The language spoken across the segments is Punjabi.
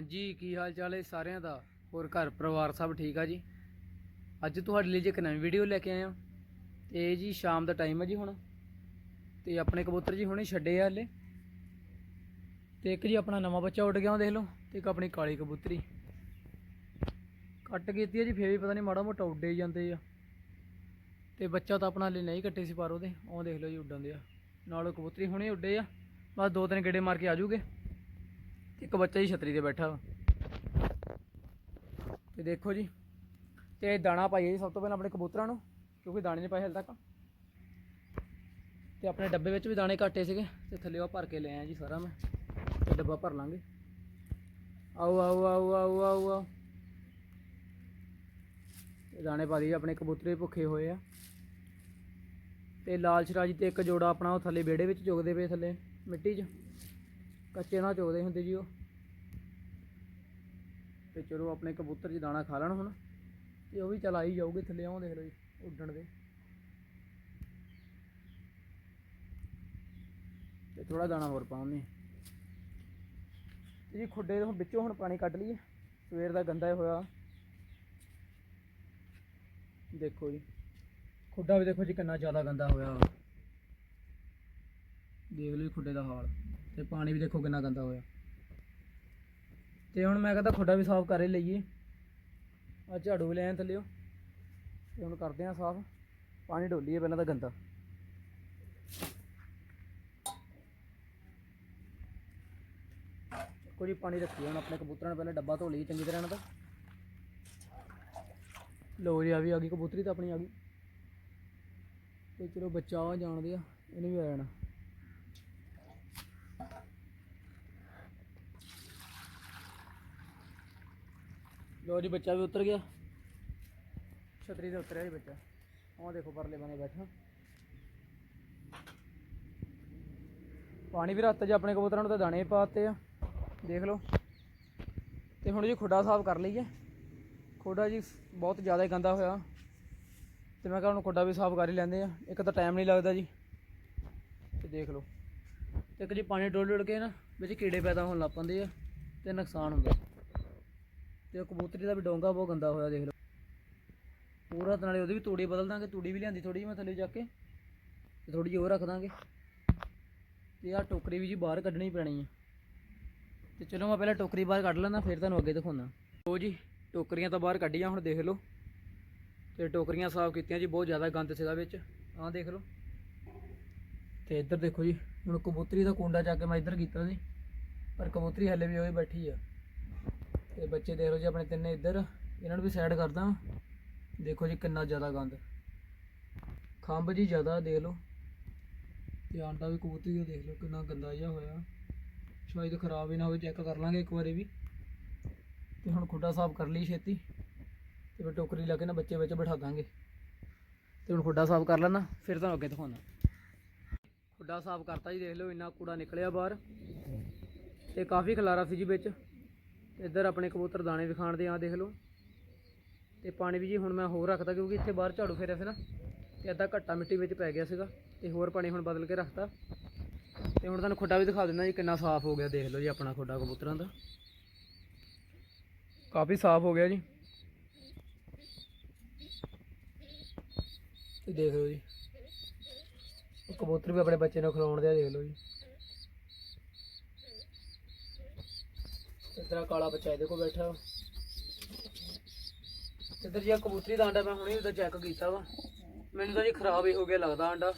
ਹਾਂਜੀ, ਕੀ ਹਾਲ ਚਾਲ ਹੈ ਸਾਰਿਆਂ ਦਾ? ਹੋਰ ਘਰ ਪਰਿਵਾਰ ਸਭ ਠੀਕ ਆ ਜੀ? ਅੱਜ ਤੁਹਾਡੇ ਲਈ ਜੀ ਇੱਕ ਨਵੀਂ ਵੀਡੀਓ ਲੈ ਕੇ ਆਏ ਹਾਂ। ਇਹ ਜੀ ਸ਼ਾਮ ਦਾ ਟਾਈਮ ਹੈ ਜੀ ਹੁਣ। ਤੇ ਆਪਣੇ ਕਬੂਤਰ ਜੀ ਹੁਣੇ ਛੱਡੇ ਆ ਹਲੇ। ਤੇ ਇੱਕ ਜੀ ਆਪਣਾ ਨਵਾਂ ਬੱਚਾ ਉੱਡ ਗਿਆ, ਉਹ ਦੇਖ ਲਓ। ਤੇ ਇੱਕ ਆਪਣੀ ਕਾਲੀ ਕਬੂਤਰੀ। ਕੱਟ ਕੀਤੀ ਹੈ ਜੀ, ਫੇਰ ਵੀ ਪਤਾ ਨਹੀਂ ਮਾੜਾ ਮੋਟਾ ਉੱਡੇ ਹੀ ਜਾਂਦੇ ਆ। ਤੇ ਬੱਚਾ ਤਾਂ ਆਪਣਾ ਹਲੇ ਨਹੀਂ ਕੱਟੇ ਸੀ ਪਰ ਉਹਦੇ। ਉਹ ਦੇਖ ਲਓ ਜੀ ਉੱਡਣ ਦੇ ਆ ਨਾਲ ਕਬੂਤਰੀ ਹੁਣੇ ਉੱਡੇ ਆ। ਬਸ ਦੋ ਤਿੰਨ ਗੇੜੇ ਮਾਰ ਕੇ ਆ ਜੂਗੇ। ਇੱਕ ਬੱਚਾ ਜੀ ਛਤਰੀ ਤੇ ਬੈਠਾ ਵਾ। ਤੇ ਦੇਖੋ ਜੀ, ਤੇ ਦਾਣਾ ਪਾਈਏ ਜੀ ਸਭ ਤੋਂ ਪਹਿਲਾਂ ਆਪਣੇ ਕਬੂਤਰਾਂ ਨੂੰ, ਕਿਉਂਕਿ ਦਾਣੇ ਨਹੀਂ ਪਾਏ ਹਲ ਤੱਕ। ਤੇ ਆਪਣੇ ਡੱਬੇ ਵਿੱਚ ਵੀ ਦਾਣੇ ਘਾਟੇ ਸੀਗੇ, ਤੇ ਥੱਲੇ ਉਹ ਭਰ ਕੇ ਲੈ ਆਇਆ ਜੀ ਸਾਰਾ ਮੈਂ, ਤੇ ਡੱਬਾ ਭਰ ਲਾਂਗੇ। ਆਓ ਆਓ ਆਓ ਆਓ ਆਓ ਆਓ। ਤੇ ਦਾਣੇ ਪਾ ਦਈਏ ਆਪਣੇ ਕਬੂਤਰੇ ਭੁੱਖੇ ਹੋਏ ਆ। ਤੇ ਲਾਲ ਸ਼ਰਾਜੀ ਤੇ ਇੱਕ ਜੋੜਾ ਆਪਣਾ ਉਹ ਥੱਲੇ ਵਿਹੜੇ ਵਿੱਚ ਚੁਗਦੇ ਪਏ ਥੱਲੇ, ਮਿੱਟੀ 'ਚ। ਕੱਚੇ ਨਾਲ ਚੁਗਦੇ ਹੁੰਦੇ ਜੀ ਉਹ। ਤੇ ਚਲੋ ਆਪਣੇ ਕਬੂਤਰ ਜੀ ਦਾਣਾ ਖਾ ਲੈਣ ਹੁਣ। ਤੇ ਉਹ ਵੀ ਚਲ ਆਈ ਜਾਊਗੇ ਥੱਲੇ ਆਉਂ ਦੇਖ ਲਓ ਜੀ ਉੱਡਣ ਦੇ। ਤੇ ਥੋੜਾ ਦਾਣਾ ਹੋਰ ਪਾਉਂਦੇ ਜੀ ਖੁੱਡੇ ਦੇ ਹੁਣ ਵਿੱਚੋਂ ਹੁਣ ਪਾਣੀ ਕੱਢ ਲਈਏ। ਸਵੇਰ ਦਾ ਗੰਦਾ ਹੋਇਆ। ਦੇਖੋ ਜੀ। ਖੁੱਡਾ ਵੀ ਦੇਖੋ ਜੀ ਕਿੰਨਾ ਜ਼ਿਆਦਾ ਗੰਦਾ ਹੋਇਆ। ਦੇਖ ਲਓ ਜੀ ਖੁੱਡੇ ਦਾ ਹਾਲ। ਤੇ ਪਾਣੀ ਵੀ ਦੇਖੋ ਕਿੰਨਾ ਗੰਦਾ ਹੋਇਆ। ਤੇ ਹੁਣ ਮੈਂ ਕਹਿੰਦਾ ਖੁੱਡਾ ਵੀ ਸਾਫ਼ ਕਰ ਹੀ ਲਈਏ। ਆ ਝਾੜੂ ਵੀ ਲੈ ਥੱਲਿਓ। ਤੇ ਹੁਣ ਕਰਦੇ ਆ ਸਾਫ਼। ਪਾਣੀ ਡੋਲੀਏ ਪਹਿਲਾਂ ਤਾਂ ਗੰਦਾ। ਕੋਈ ਪਾਣੀ ਰੱਖੀ ਹੁਣ ਆਪਣੇ ਕਬੂਤਰਾਂ ਨੂੰ ਪਹਿਲਾਂ ਡੱਬਾ ਧੋ ਲਈਏ ਚੰਗੀ ਤਰ੍ਹਾਂ ਨਾਲ ਤਾਂ ਲੋ ਜੀ, ਆ ਵੀ ਆ ਗਈ ਕਬੂਤਰੀ ਤਾਂ ਆਪਣੀ ਆ ਗਈ। ਤੇ ਚਲੋ ਬੱਚਾ ਆ, ਜਾਣਦੇ ਆ, ਇਹਨੇ ਵੀ ਆ ਜਾਣਾ। ਲੋ ਜੀ ਬੱਚਾ ਵੀ ਉਤਰ ਗਿਆ। ਛਤਰੀ ਤੇ ਉਤਰਿਆ ਜੀ ਬੱਚਾ। ਉਹ ਦੇਖੋ ਪਰਲੇ ਬਨੇ ਬੈਠਾ। ਪਾਣੀ ਵੀ ਰੱਤ ਜੀ ਆਪਣੇ ਕਬੂਤਰਾਂ ਨੂੰ ਤਾਂ ਦਾਣੇ ਪਾਤੇ ਆ। ਦੇਖ ਲਓ। ਤੇ ਹੁਣ ਜੀ ਖੁੱਡਾ ਸਾਫ਼ ਕਰ ਲਈਏ। ਖੁੱਡਾ ਜੀ ਬਹੁਤ ਜ਼ਿਆਦਾ ਗੰਦਾ ਹੋਇਆ। ਤੇ ਮੈਂ ਕਿਹਾ ਹੁਣ ਖੁੱਡਾ ਵੀ ਸਾਫ਼ ਕਰ ਹੀ ਲੈਂਦੇ ਆ। ਇੱਕ ਤਾਂ ਟਾਈਮ ਨਹੀਂ ਲੱਗਦਾ ਜੀ। ਤੇ ਦੇਖ ਲਓ। ਤੇ ਇੱਕ ਜੀ ਪਾਣੀ ਡੋਲ ਡੋਲ ਕੇ ਨਾ ਵਿੱਚ ਕੀੜੇ ਪੈਦਾ ਹੋਣ ਲੱਗ ਪੈਂਦੇ ਆ ਤੇ ਨੁਕਸਾਨ ਹੁੰਦਾ। ਤੇ ਉਹ ਕਬੂਤਰੀ ਦਾ ਵੀ ਡੋਂਗਾ ਬਹੁਤ ਗੰਦਾ ਹੋਇਆ, ਦੇਖ ਲਓ। ਪੂਰਾ ਤੇ ਨਾਲੇ ਉਹਦੀ ਵੀ ਤੂੜੀ ਬਦਲ ਦਾਂਗੇ, ਤੂੜੀ ਵੀ ਲਿਆਂਦੀ ਥੋੜੀ ਜਿਹੀ ਮੈਂ ਥੱਲੇ ਜਾ ਕੇ, ਤੇ ਥੋੜੀ ਜਿਹੀ ਉਹ ਰੱਖ ਦਾਂਗੇ। ਤੇ ਆਹ ਟੋਕਰੀ ਵੀ ਜੀ ਬਾਹਰ ਕੱਢਣੀ ਪੈਣੀ ਆ। ਤੇ ਚਲੋ ਮੈਂ ਪਹਿਲਾਂ ਟੋਕਰੀ ਬਾਹਰ ਕੱਢ ਲੈਂਦਾ, ਫਿਰ ਤੁਹਾਨੂੰ ਅੱਗੇ ਦਿਖਾਉਂਦਾ। ਉਹ ਜੀ, ਟੋਕਰੀਆਂ ਤਾਂ ਬਾਹਰ ਕੱਢੀਆਂ, ਹੁਣ ਦੇਖ ਲਓ। ਤੇ ਟੋਕਰੀਆਂ ਸਾਫ਼ ਕੀਤੀਆਂ ਜੀ, ਬਹੁਤ ਜ਼ਿਆਦਾ ਗੰਦ ਸੀਗਾ ਵਿੱਚ। ਆਹ ਦੇਖ ਲਓ। ਤੇ ਇੱਧਰ ਦੇਖੋ ਜੀ, ਹੁਣ ਕਬੂਤਰੀ ਦਾ ਕੁੰਡਾ ਚੱਕ ਕੇ ਮੈਂ ਇੱਧਰ ਕੀਤਾ ਸੀ ਪਰ ਕਬੂਤਰੀ ਹਲੇ ਵੀ ਉਹੀ ਬੈਠੀ ਆ। ਤੇ ਬੱਚੇ ਦੇਖ ਲਓ ਜੀ ਆਪਣੇ ਤਿੰਨੇ ਇੱਧਰ। ਇਹਨਾਂ ਨੂੰ ਵੀ ਸਾਈਡ ਕਰਦਾ ਦੇਖੋ ਜੀ ਕਿੰਨਾ ਜ਼ਿਆਦਾ ਗੰਦ। ਖੰਭ ਜੀ ਜ਼ਿਆਦਾ, ਦੇਖ ਲਓ। ਤੇ ਆਂਡਾ ਵੀ ਕਬੂਤਰੀ ਦਾ ਦੇਖ ਲਓ, ਕਿੰਨਾ ਗੰਦਾ ਜਿਹਾ ਹੋਇਆ। ਸ਼ਾਇਦ ਖਰਾਬ ਹੀ ਨਾ ਹੋਵੇ ਚੈੱਕ ਕਰ ਲਾਂਗੇ ਇੱਕ ਵਾਰੀ ਵੀ। ਤੇ ਹੁਣ ਖੁੱਡਾ ਸਾਫ਼ ਕਰ ਲਈ ਛੇਤੀ। ਤੇ ਫਿਰ ਟੋਕਰੀ ਲਾ ਕੇ ਨਾ ਬੱਚੇ ਵਿੱਚ ਬਿਠਾ ਦਾਂਗੇ। ਤੇ ਹੁਣ ਖੁੱਡਾ ਸਾਫ਼ ਕਰ ਲੈਣਾ ਫਿਰ ਤੁਹਾਨੂੰ ਅੱਗੇ ਦਿਖਾਉਣਾ। ਖੁੱਡਾ ਸਾਫ਼ ਕਰਤਾ ਜੀ, ਦੇਖ ਲਓ, ਇੰਨਾ ਕੂੜਾ ਨਿਕਲਿਆ ਬਾਹਰ। ਤੇ ਕਾਫੀ ਖਲਾਰਾ ਸੀ ਜੀ ਵਿੱਚ। ਇੱਧਰ ਆਪਣੇ ਕਬੂਤਰ ਦਾਣੇ ਵੀ ਖਾਣ ਦੇ ਆ, ਦੇਖ ਲਓ। ਤੇ ਪਾਣੀ ਵੀ ਜੀ ਹੁਣ ਮੈਂ ਹੋਰ ਰੱਖਦਾ, ਕਿਉਂਕਿ ਇੱਥੇ ਬਾਹਰ ਝਾੜੂ ਫੇਰਿਆ ਸੀ ਨਾ, ਤੇ ਅੱਧਾ ਘੱਟਾ ਮਿੱਟੀ ਵਿੱਚ ਪੈ ਗਿਆ ਸੀਗਾ, ਤੇ ਹੋਰ ਪਾਣੀ ਹੁਣ ਬਦਲ ਕੇ ਰੱਖਤਾ। ਤੇ ਹੁਣ ਤੁਹਾਨੂੰ ਖੁੱਡਾ ਵੀ ਦਿਖਾ ਦਿੰਦਾ ਜੀ, ਕਿੰਨਾ ਸਾਫ਼ ਹੋ ਗਿਆ, ਦੇਖ ਲਓ ਜੀ ਆਪਣਾ ਖੁੱਡਾ ਕਬੂਤਰਾਂ ਦਾ। ਕਾਫੀ ਸਾਫ਼ ਹੋ ਗਿਆ ਜੀ। ਤੇ ਦੇਖ ਲਓ ਜੀ ਕਬੂਤਰ ਵੀ ਆਪਣੇ ਬੱਚੇ ਨੂੰ ਖਿਲਾਉਣ ਦੇ ਦੇਖ ਲਓ ਜੀ। ਇਤਰਾ ਕਾਲਾ ਬੱਚਾ ਇਹਦੇ ਕੋਲ ਬੈਠਾ। ਇੱਧਰ ਜੀ ਆਹ ਕਬੂਤਰੀ ਦਾ ਆਂਡਾ ਮੈਂ ਹੁਣੇ ਉਹਦਾ ਚੈੱਕ ਕੀਤਾ ਵਾ। ਮੈਨੂੰ ਤਾਂ ਜੀ ਖਰਾਬ ਹੀ ਹੋ ਗਿਆ ਲੱਗਦਾ ਆਂਡਾ।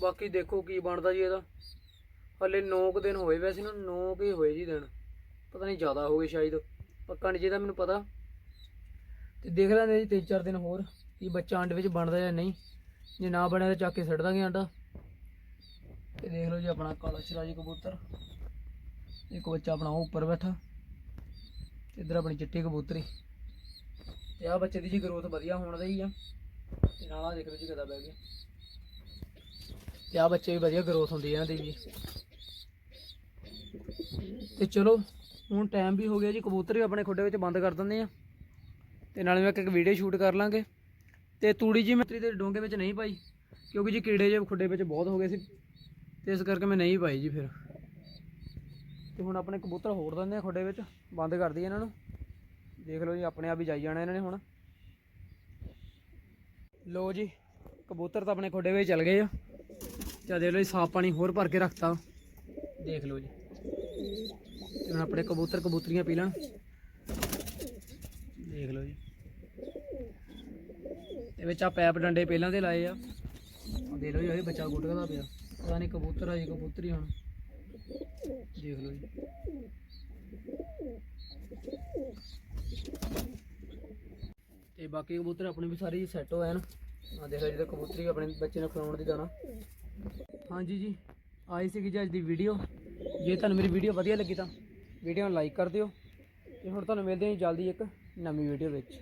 ਬਾਕੀ ਦੇਖੋ ਕੀ ਬਣਦਾ ਜੀ ਇਹਦਾ। ਹਲੇ 9 ਕੁ ਦਿਨ ਹੋਏ ਵੈਸੇ ਨਾ 9 ਕੁ ਹੋਏ ਜੀ ਦਿਨ। ਪਤਾ ਨਹੀਂ ਜ਼ਿਆਦਾ ਹੋ ਗਏ ਸ਼ਾਇਦ, ਪੱਕਾ ਨਹੀਂ ਜਿਹਦਾ ਮੈਨੂੰ ਪਤਾ। ਤੇ ਦੇਖ ਲੈਂਦੇ ਜੀ ਤਿੰਨ ਚਾਰ ਦਿਨ ਹੋਰ ਕੀ ਬੱਚਾ ਆਂਡੇ ਵਿੱਚ ਬਣਦਾ ਜਾਂ ਨਹੀਂ। ਜੇ ਨਾ ਬਣਿਆ ਤਾਂ ਚੱਕ ਕੇ ਛੱਡ ਦਾਂਗੇ ਆਂਡਾ। ਤੇ ਦੇਖ ਲਓ ਜੀ ਆਪਣਾ ਕਾਲਾ ਸ਼ਰਾਜੀ ਕਬੂਤਰ। ਇੱਕ ਬੱਚਾ ਆਪਣਾ ਉਹ ਉੱਪਰ ਬੈਠਾ। ਤੇ ਇੱਧਰ ਆਪਣੀ ਚਿੱਟੀ ਕਬੂਤਰੀ। ਤੇ ਆ ਬੱਚੇ ਦੀ ਜੀ ਗਰੋਥ ਵਧੀਆ ਹੋਣ ਰਹੀ ਆ। ਤੇ ਨਾਲ ਆ ਦੇਖ ਲਓ ਜੀ ਕਿੱਦਾਂ ਬਹਿ ਗਿਆ ਤੇ ਆ ਬੱਚੇ ਵੀ ਵਧੀਆ ਗਰੋਥ ਹੁੰਦੀ ਇਹਨਾਂ ਦੀ ਜੀ ਤੇ ਚਲੋ, ਹੁਣ ਟਾਈਮ ਵੀ ਹੋ ਗਿਆ ਜੀ। ਕਬੂਤਰ ਵੀ ਆਪਣੇ ਖੁੱਡੇ ਵਿੱਚ ਬੰਦ ਕਰ ਦਿੰਦੇ ਆ। ਤੇ ਨਾਲੇ ਮੈਂ ਇੱਕ ਇੱਕ ਵੀਡੀਓ ਸ਼ੂਟ ਕਰ ਲਾਂਗੇ। ਤੇ ਤੂੜੀ ਜੀ ਮਿੱਤਰੀ ਦੇ ਡੋਂਗੇ ਵਿੱਚ ਨਹੀਂ ਪਾਈ। ਕਿਉਂਕਿ ਜੀ ਕੀੜੇ ਜੇ ਖੁੱਡੇ ਵਿੱਚ ਬਹੁਤ ਹੋ ਗਏ ਸੀ। ਤੇ ਇਸ ਕਰਕੇ ਮੈਂ ਨਹੀਂ ਪਾਈ ਜੀ ਫਿਰ। ਤੇ ਹੁਣ ਆਪਣੇ ਕਬੂਤਰ ਹੋਰ ਦਿੰਦੇ ਆ ਖੋਡੇ ਵਿੱਚ, ਬੰਦ ਕਰ ਦਈਏ ਇਹਨਾਂ ਨੂੰ। ਦੇਖ ਲਓ ਜੀ, ਆਪਣੇ ਆਪ ਹੀ ਜਾਈ ਜਾਣਾ ਇਹਨਾਂ ਨੇ ਹੁਣ। ਲੋ ਜੀ, ਕਬੂਤਰ ਤਾਂ ਆਪਣੇ ਖੋਡੇ ਵਿੱਚ ਚਲ ਗਏ ਆ। ਤੇ ਦੇਖ ਲਓ ਜੀ, ਸਾਫ਼ ਪਾਣੀ ਹੋਰ ਭਰ ਕੇ ਰੱਖਤਾ। ਦੇਖ ਲਓ ਜੀ। ਤੇ ਹੁਣ ਆਪਣੇ ਕਬੂਤਰ ਕਬੂਤਰੀਆਂ ਪੀ ਲੈਣ। ਦੇਖ ਲਓ ਜੀ। ਤੇ ਵਿੱਚ ਆ ਪੈਪ ਡੰਡੇ ਪਹਿਲਾਂ ਦੇ ਲਾਏ ਆ। ਦੇਖ ਲਓ ਜੀ, ਇਹ ਬੱਚਾ ਗੁੱਟਦਾ ਪਿਆ। ਪਤਾ ਨਹੀਂ ਕਬੂਤਰ ਆ ਜੀ ਕਬੂਤਰੀ ਹੁਣ। ਦੇਖ ਲਓ ਜੀ। ਤੇ ਬਾਕੀ ਕਬੂਤਰ ਆਪਣੇ ਵੀ ਸਾਰੇ ਸੈੱਟ ਹੋਏ ਹਨ। ਆ ਦੇਖੋ ਜਿਹੜੇ ਕਬੂਤਰੀ ਆਪਣੇ ਬੱਚੇ ਨੂੰ ਖਵਾਉਣ ਦੀ ਦਾਣਾ ਹਾਂਜੀ ਜੀ, ਆਈ ਸੀਗੀ ਜੀ ਅੱਜ ਦੀ ਵੀਡੀਓ ਜੇ ਤੁਹਾਨੂੰ ਮੇਰੀ ਵੀਡੀਓ ਵਧੀਆ ਲੱਗੀ ਤਾਂ ਵੀਡੀਓ ਨੂੰ ਲਾਈਕ ਕਰ ਦਿਓ। ਤੇ ਹੁਣ ਤੁਹਾਨੂੰ ਮਿਲਦੇ ਹਾਂ ਜੀ ਜਲਦੀ ਇੱਕ ਨਵੀਂ ਵੀਡੀਓ ਵਿੱਚ।